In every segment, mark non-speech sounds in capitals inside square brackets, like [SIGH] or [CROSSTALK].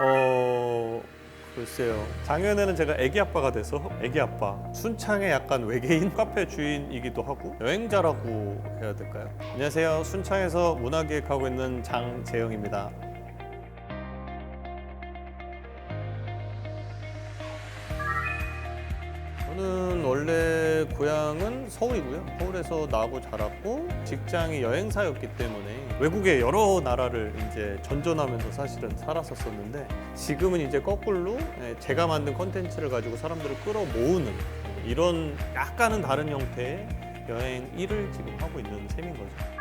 어 글쎄요. 작년에는 제가 애기 아빠가 돼서 애기 아빠 순창의 약간 외계인 [LAUGHS] 카페 주인이기도 하고 여행자라고 해야 될까요? 안녕하세요. 순창에서 문화기획하고 있는 장재영입니다. 저는 원래 고향은 서울이고요. 서울에서 나고 자랐고 직장이 여행사였기 때문에 외국의 여러 나라를 이제 전전하면서 사실은 살았었었는데 지금은 이제 거꾸로 예, 제가 만든 컨텐츠를 가지고 사람들을 끌어모으는 이런 약간은 다른 형태의 여행 일을 지금 하고 있는 셈인 거죠.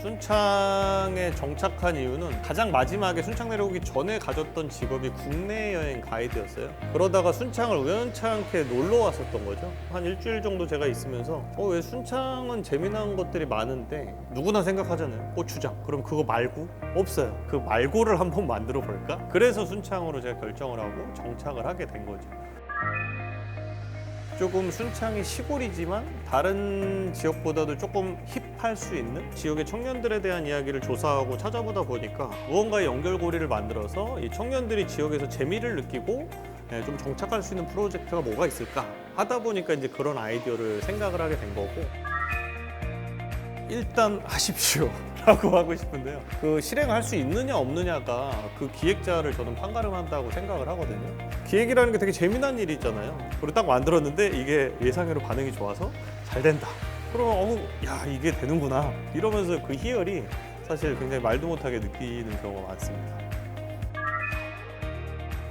순창에 정착한 이유는 가장 마지막에 순창 내려오기 전에 가졌던 직업이 국내 여행 가이드였어요. 그러다가 순창을 우연찮게 놀러 왔었던 거죠. 한 일주일 정도 제가 있으면서 어, 왜 순창은 재미난 것들이 많은데 누구나 생각하잖아요. 고추장. 그럼 그거 말고 없어요. 그 말고를 한번 만들어 볼까? 그래서 순창으로 제가 결정을 하고 정착을 하게 된 거죠. 조금 순창이 시골이지만 다른 지역보다도 조금 힙할 수 있는 지역의 청년들에 대한 이야기를 조사하고 찾아보다 보니까 무언가의 연결고리를 만들어서 이 청년들이 지역에서 재미를 느끼고 예, 좀 정착할 수 있는 프로젝트가 뭐가 있을까 하다 보니까 이제 그런 아이디어를 생각을 하게 된 거고 일단 하십시오. 라고 [LAUGHS] 하고 싶은데요. 그 실행할 수 있느냐 없느냐가 그 기획자를 저는 판가름한다고 생각을 하거든요. 기획이라는 게 되게 재미난 일이잖아요. 그리고 딱 만들었는데 이게 예상외로 반응이 좋아서 잘 된다. 그러면 어우 야 이게 되는구나 이러면서 그 희열이 사실 굉장히 말도 못하게 느끼는 경우가 많습니다.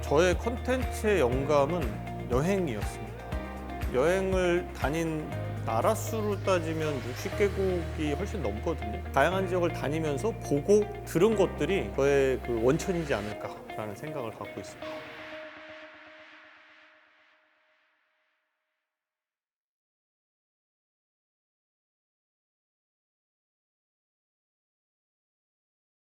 저의 컨텐츠의 영감은 여행이었습니다. 여행을 다닌 나라 수로 따지면 60개국이 훨씬 넘거든요. 다양한 지역을 다니면서 보고 들은 것들이 저의 그 원천이지 않을까라는 생각을 갖고 있습니다.